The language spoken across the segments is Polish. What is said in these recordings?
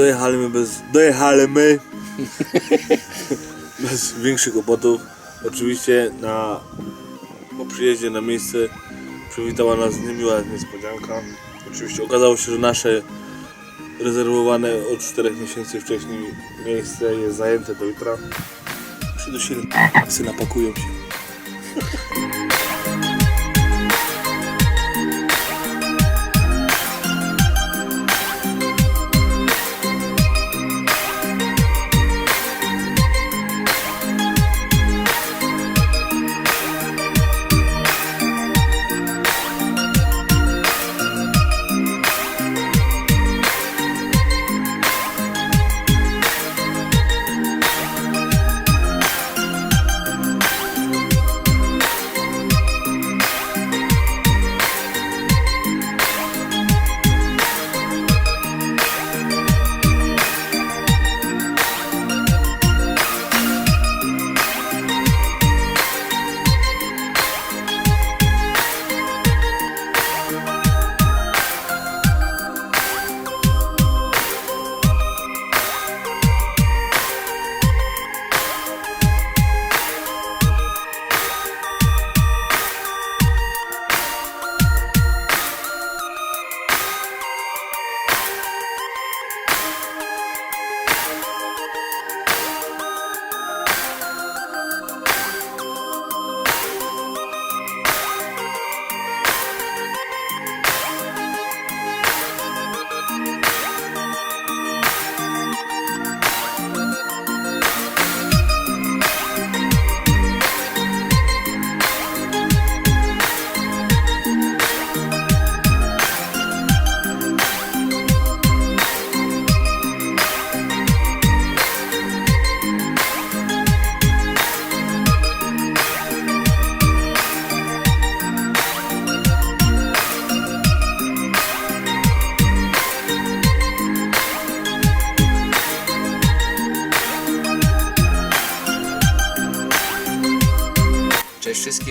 dojechaliśmy bez, dojechaliśmy bez większych kłopotów. Oczywiście na, po przyjeździe na miejsce przywitała nas niemiła niespodzianka. Oczywiście okazało się, że nasze rezerwowane od 4 miesięcy wcześniej miejsce jest zajęte do jutra. Przydusili, psy napakują się.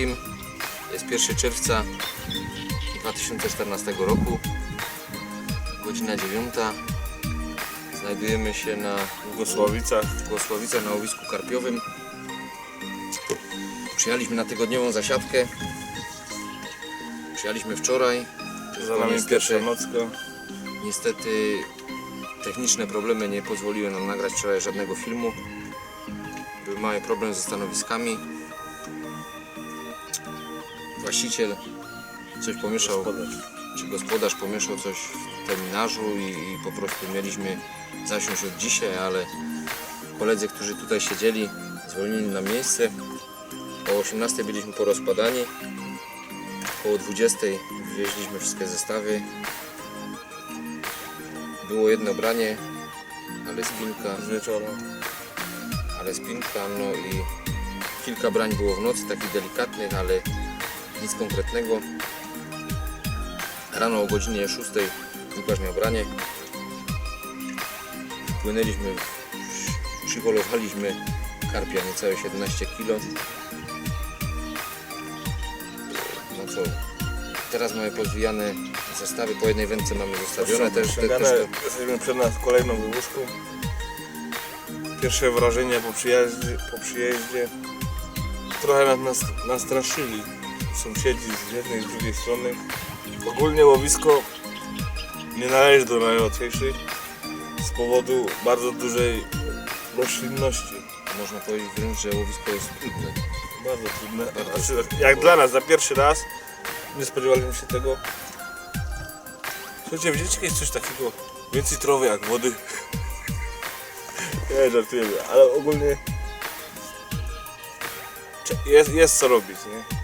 Jest 1 czerwca 2014 roku. Godzina 9. Znajdujemy się na Błogosławicach. Głosławicach na łowisku karpiowym. Przyjechaliśmy na tygodniową zasiadkę. Przyjechaliśmy wczoraj. Za nami Niestety- pierwsza nocka. Niestety techniczne problemy nie pozwoliły nam nagrać wczoraj żadnego filmu. Był mały problem ze stanowiskami. Właściciel coś pomieszał, Gospodarz. czy gospodarz pomieszał coś w terminarzu i, i po prostu mieliśmy zasiąść od dzisiaj, ale koledzy, którzy tutaj siedzieli, zwolnili nam miejsce. O 18 byliśmy porozpadani. Około 20 wywieźliśmy wszystkie zestawy. Było jedno branie, ale spinka, Z wieczora. ale spinka, no i kilka brań było w nocy, takich delikatnych, ale nic konkretnego. Rano o godzinie 6 Łukasz miał branie. Płynęliśmy, przyholowaliśmy karpia niecałe 17 kg. No co, teraz mamy pozwijane zestawy, po jednej wędce mamy zostawione też, te, też to, jesteśmy przed nas kolejną wywózką. Pierwsze wrażenia po przyjeździe, po przyjeździe trochę nas, nas nastraszyli sąsiedzi z jednej i z drugiej strony. Ogólnie łowisko nie należy do najłatwiejszych z powodu bardzo dużej roślinności. można powiedzieć wręcz, że łowisko jest trudne. Bardzo trudne. Znaczy, jak dla nas, za pierwszy raz nie spodziewaliśmy się tego. Słuchajcie, widzicie jest coś takiego więcej trowy jak wody? Nie, żartujemy, ale ogólnie jest, jest co robić, nie?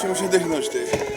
Чим ще дихнуть ти?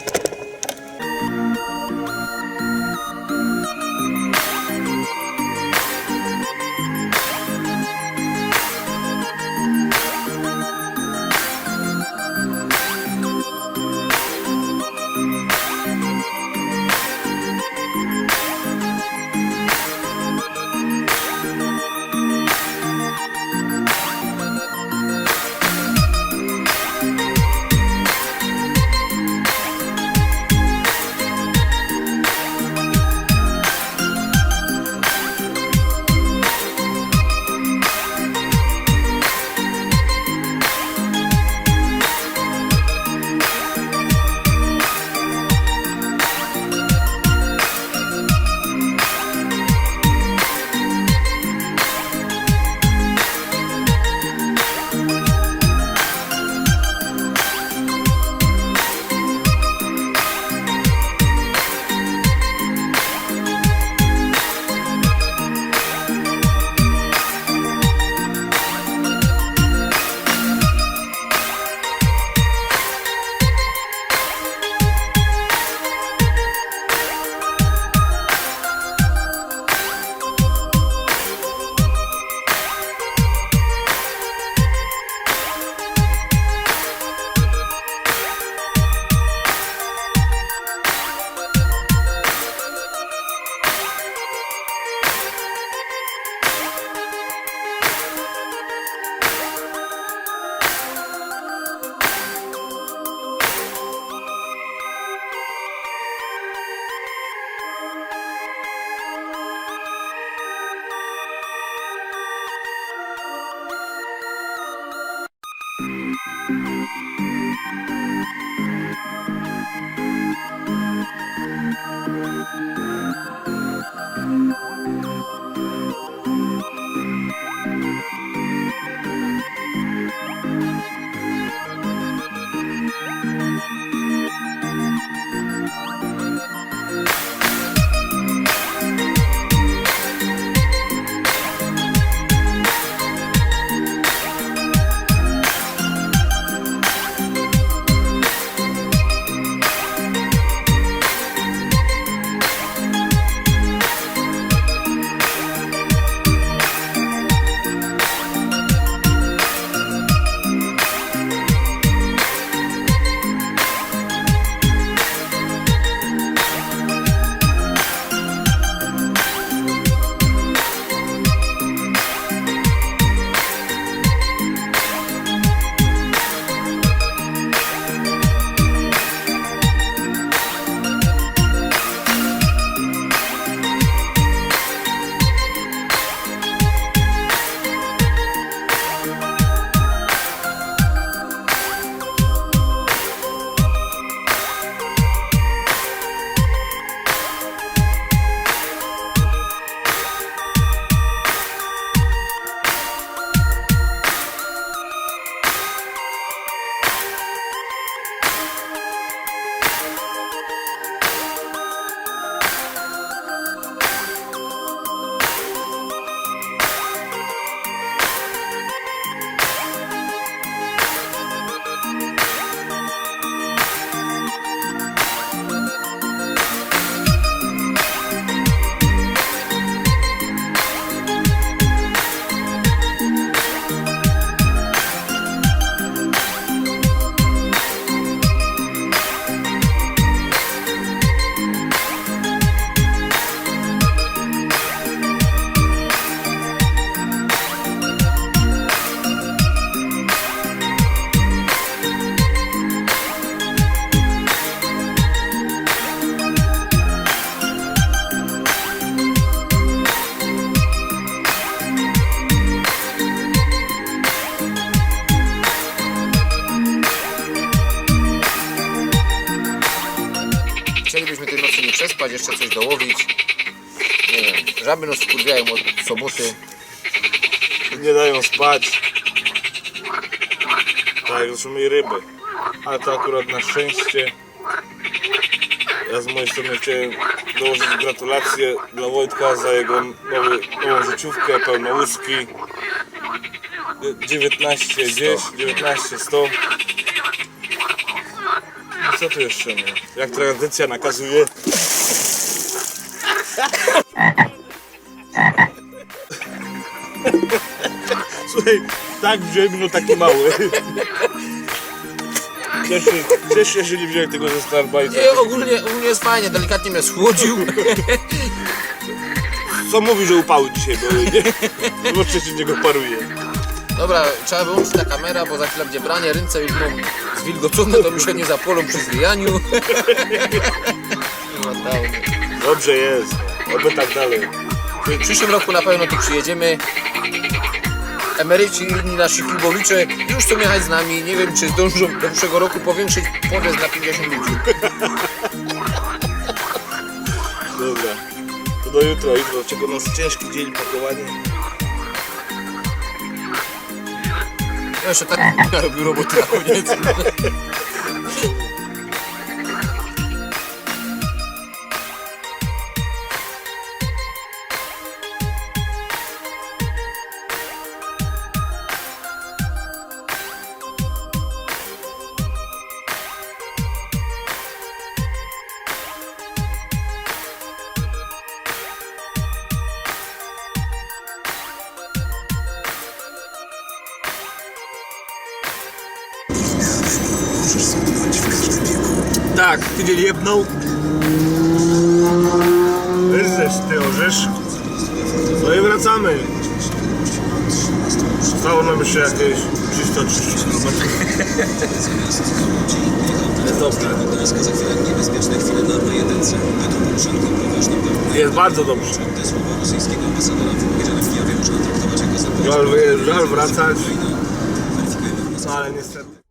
Przespać, jeszcze coś dołowić. Nie wiem, żaby nas skurwiają od soboty. Nie dają spać. Tak, zresztą i ryby. Ale to akurat na szczęście. Ja z mojej strony chciałem dołożyć gratulacje dla Wojtka za jego nowy, nową życiówkę, pełnołuski. 19 gdzieś, 19 100. Co tu jeszcze ma? Jak tradycja nakazuje. Słuchaj, tak wziąłem, no taki mały. Cieszę, cieszę się, że nie wziąłem tego ze Starbajta. Nie, ogólnie, ogólnie jest fajnie, delikatnie mnie schłodził. Co mówi, że upały dzisiaj były, nie? Bo przecież niego paruje. Dobra, trzeba wyłączyć ta kamera, bo za chwilę będzie branie, ręce już mam zwilgocone, to mi się nie zapolą przy zwijaniu. No, dał. Dobrze jest. Oby tak dalej. W przyszłym roku na pewno tu przyjedziemy. Emeryci i inni nasi klubowicze już chcą jechać z nami. Nie wiem, czy zdążą do przyszłego roku powiększyć podjazd na 50 ludzi. Dobra. To do jutra. Jutro czego nas ciężki dzień, pakowanie. Ja jeszcze tak robił roboty na koniec. Tak, tydzień jebnął. Wyrzesz, ty orzesz. No i wracamy. Stało nam jeszcze jakieś 330 km. Jest dobrze. Jest bardzo dobrze. Żal, wyje- żal wracać. No ale niestety.